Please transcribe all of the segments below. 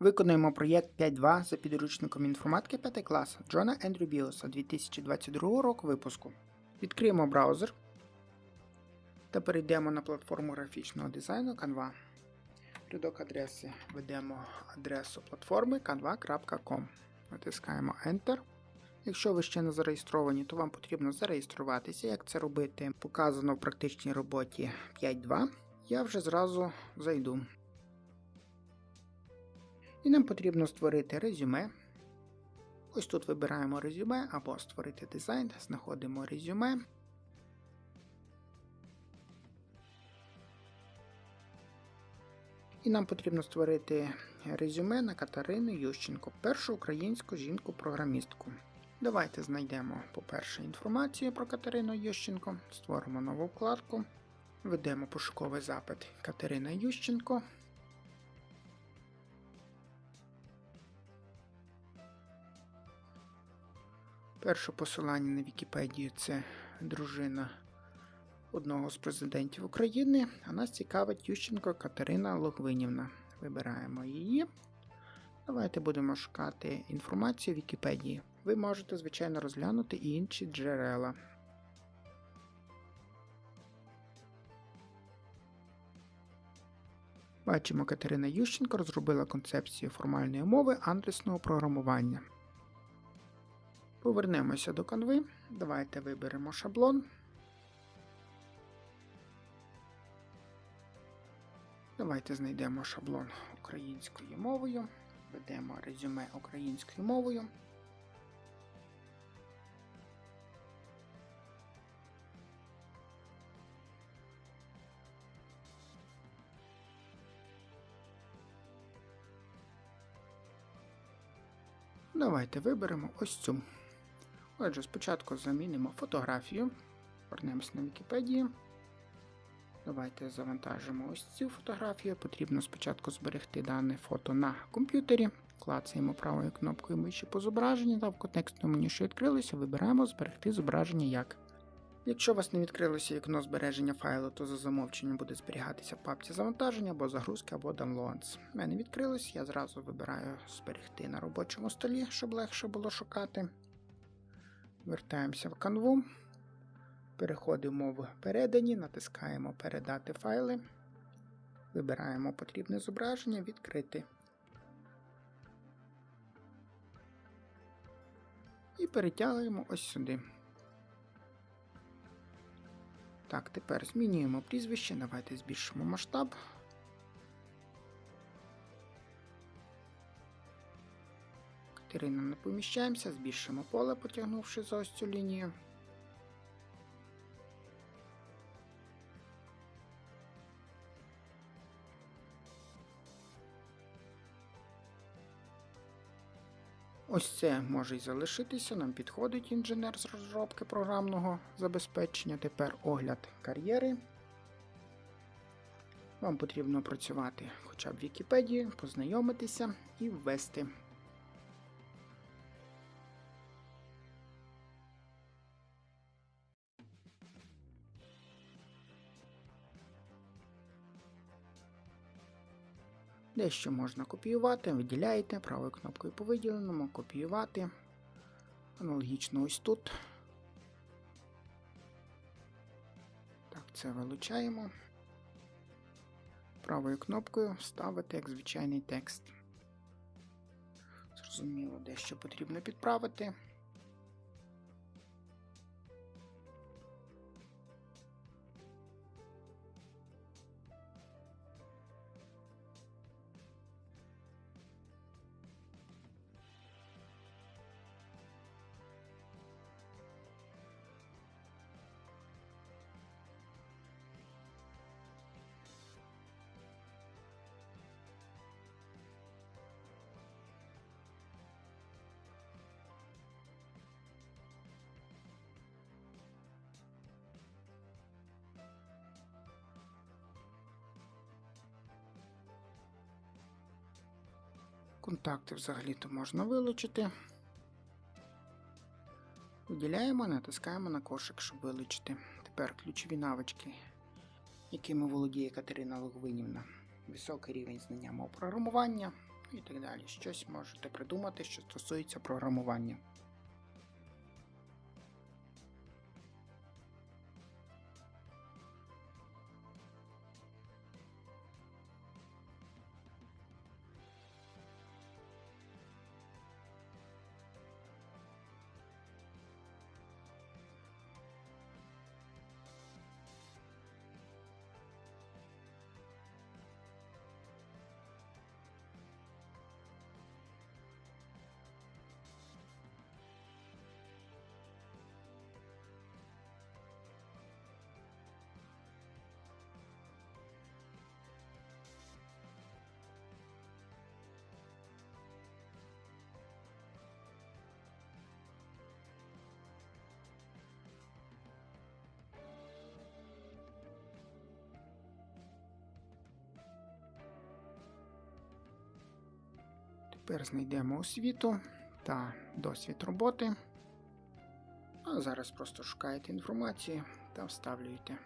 Виконуємо проєкт 5.2 за підручником інформатики 5 класу Джона Ендрю Біоса 2022 року випуску. Відкриємо браузер та перейдемо на платформу графічного дизайну Canva. Рядок адреси введемо адресу платформи canva.com. Натискаємо Enter. Якщо ви ще не зареєстровані, то вам потрібно зареєструватися. Як це робити, показано в практичній роботі 5.2. Я вже зразу зайду. І нам потрібно створити резюме. Ось тут вибираємо резюме або створити дизайн, знаходимо резюме. І нам потрібно створити резюме на Катерину Ющенко, першу українську жінку-програмістку. Давайте знайдемо, по-перше, інформацію про Катерину Ющенко, створимо нову вкладку, введемо пошуковий запит Катерина Ющенко. Перше посилання на Вікіпедію це дружина одного з президентів України, а нас цікавить Ющенко Катерина Логвинівна. Вибираємо її. Давайте будемо шукати інформацію в Вікіпедії. Ви можете, звичайно, розглянути і інші джерела. Бачимо, Катерина Ющенко розробила концепцію формальної мови адресного програмування. Повернемося до канви. Давайте виберемо шаблон. Давайте знайдемо шаблон українською мовою. Введемо резюме українською мовою. Давайте виберемо ось цю. Отже, спочатку замінимо фотографію. Вернемось на Вікіпедію. Давайте завантажимо ось цю фотографію. Потрібно спочатку зберегти дане фото на комп'ютері. Клацаємо правою кнопкою миші по зображенню та в контекстному меню, що відкрилося, вибираємо зберегти зображення як. Якщо у вас не відкрилося вікно збереження файлу, то за замовченням буде зберігатися в папці завантаження або загрузки, або downloads. У мене відкрилось, я зразу вибираю зберегти на робочому столі, щоб легше було шукати. Вертаємося в канву. Переходимо в передані, натискаємо Передати файли. Вибираємо потрібне зображення, відкрити. І перетягуємо ось сюди. Так, тепер змінюємо прізвище. Давайте збільшимо масштаб. Катерина не поміщаємося, збільшимо поле, потягнувши за ось цю лінію. Ось це може й залишитися. Нам підходить інженер з розробки програмного забезпечення. Тепер огляд кар'єри. Вам потрібно працювати хоча б в Вікіпедії, познайомитися і ввести. Дещо можна копіювати, виділяєте правою кнопкою по виділеному, копіювати. Аналогічно ось тут. Так, це вилучаємо. Правою кнопкою вставити як звичайний текст. Зрозуміло, дещо потрібно підправити. Контакти взагалі-то можна вилучити. Виділяємо, натискаємо на кошик, щоб вилучити. Тепер ключові навички, якими володіє Катерина Логвинівна. Високий рівень знання мов програмування і так далі. Щось можете придумати, що стосується програмування. Тепер знайдемо освіту та досвід роботи. А зараз просто шукаєте інформацію та вставлюєте.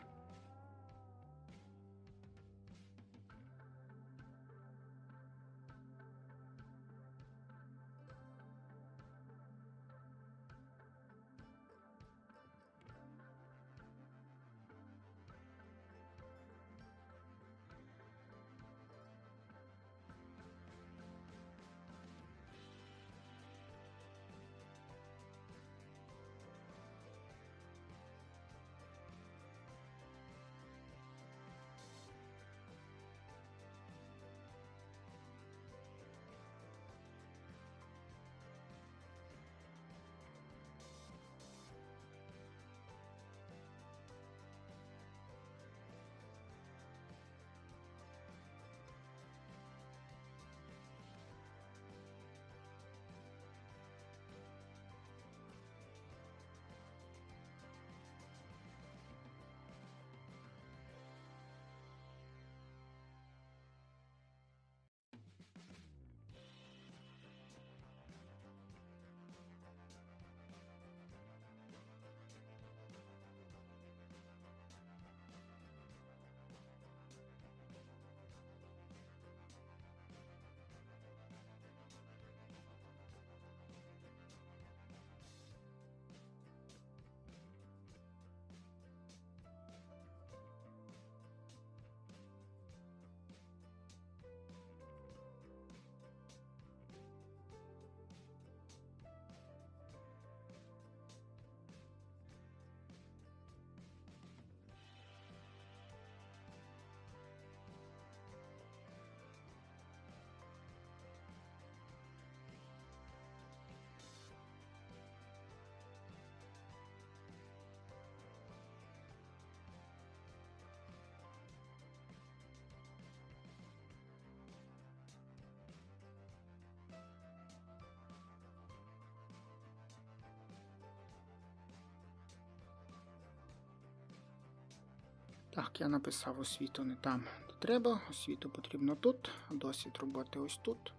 Так, я написав освіту не там, де треба. Освіту потрібно тут. Досвід роботи ось тут.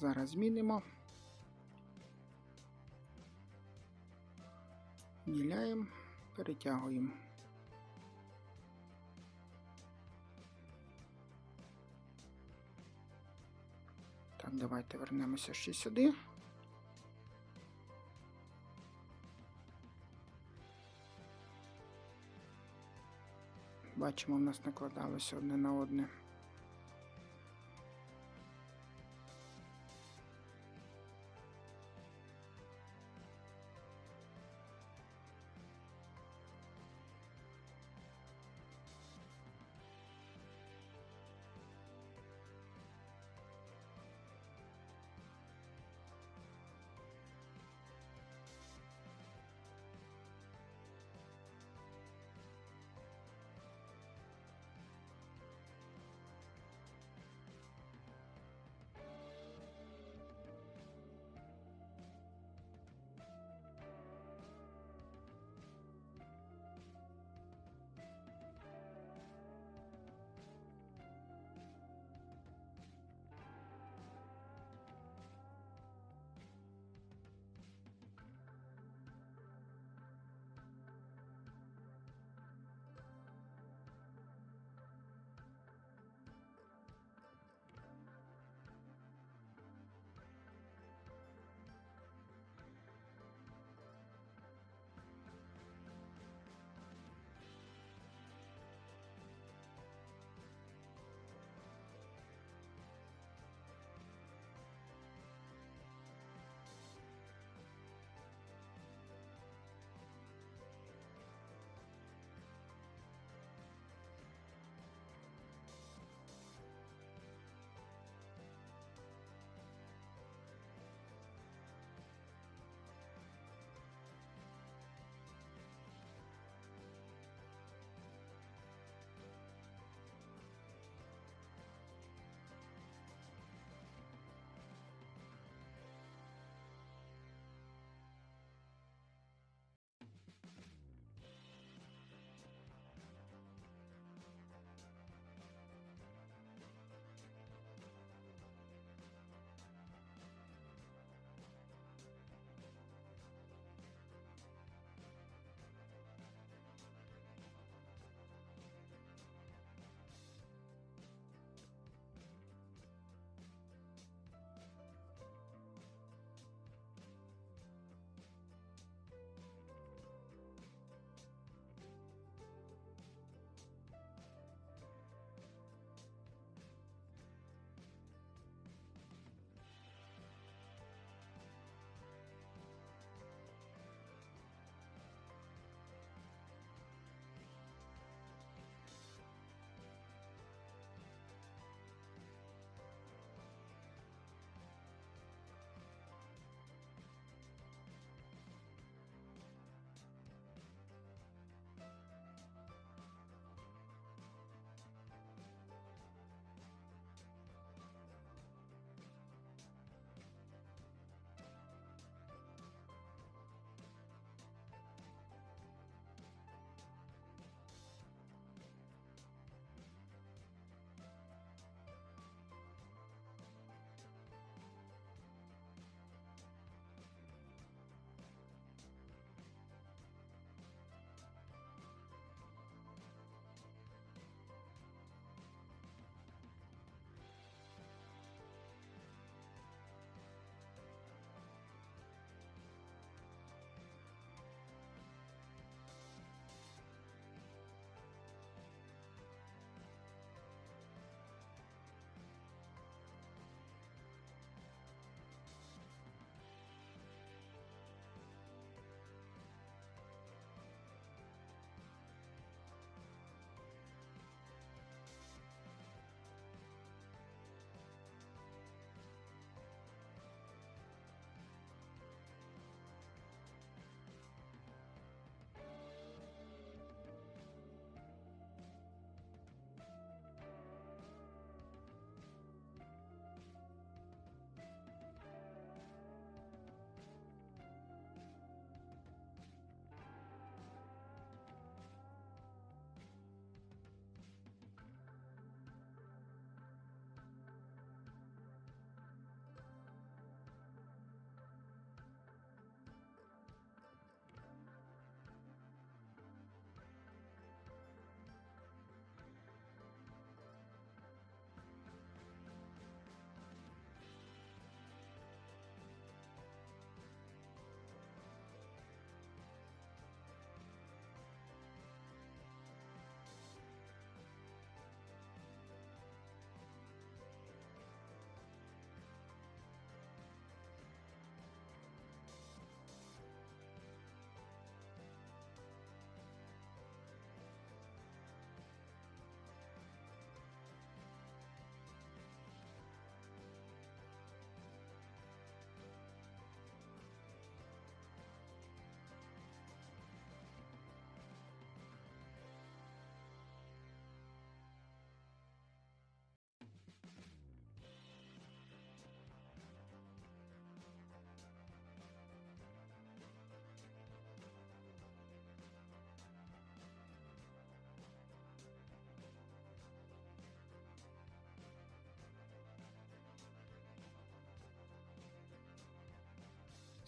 Зараз змінимо. Діляємо, перетягуємо. Так, давайте вернемося ще сюди. Бачимо, в нас накладалося одне на одне.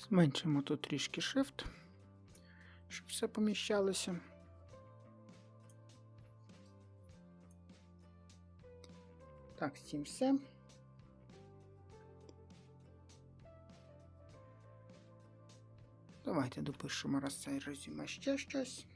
Зменшимо тут трішки shift, щоб все поміщалося. Так, з цим все. Давайте допишемо раз цей резюме ще щось.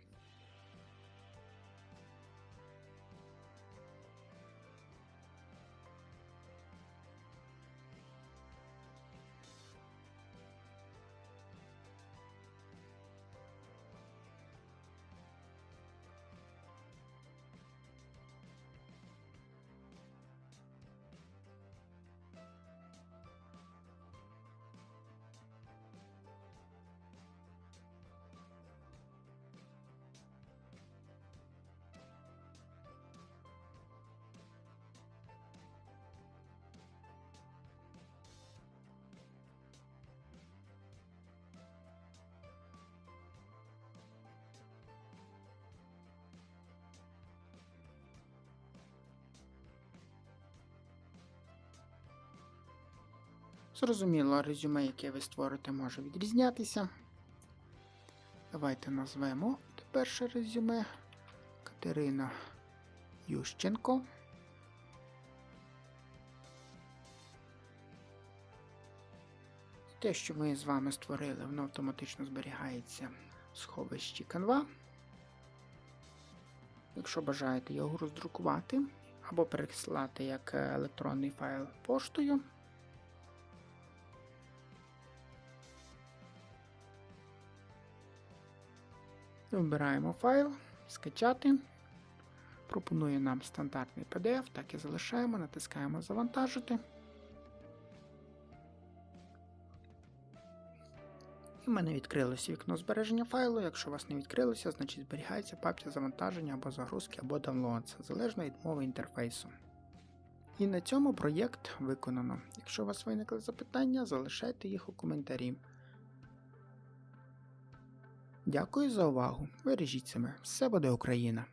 Зрозуміло, резюме, яке ви створите, може відрізнятися. Давайте назвемо перше резюме Катерина Ющенко. Те, що ми з вами створили, воно автоматично зберігається в сховищі Canva. Якщо бажаєте його роздрукувати або переслати як е, електронний файл поштою, Вибираємо файл, скачати. Пропонує нам стандартний PDF, так і залишаємо, натискаємо Завантажити. І в мене відкрилося вікно збереження файлу. Якщо у вас не відкрилося, значить зберігається в папці завантаження або загрузки, або downloads, залежно від мови інтерфейсу. І на цьому проєкт виконано. Якщо у вас виникли запитання, залишайте їх у коментарі. Дякую за увагу. Бережіть себе. Все буде Україна!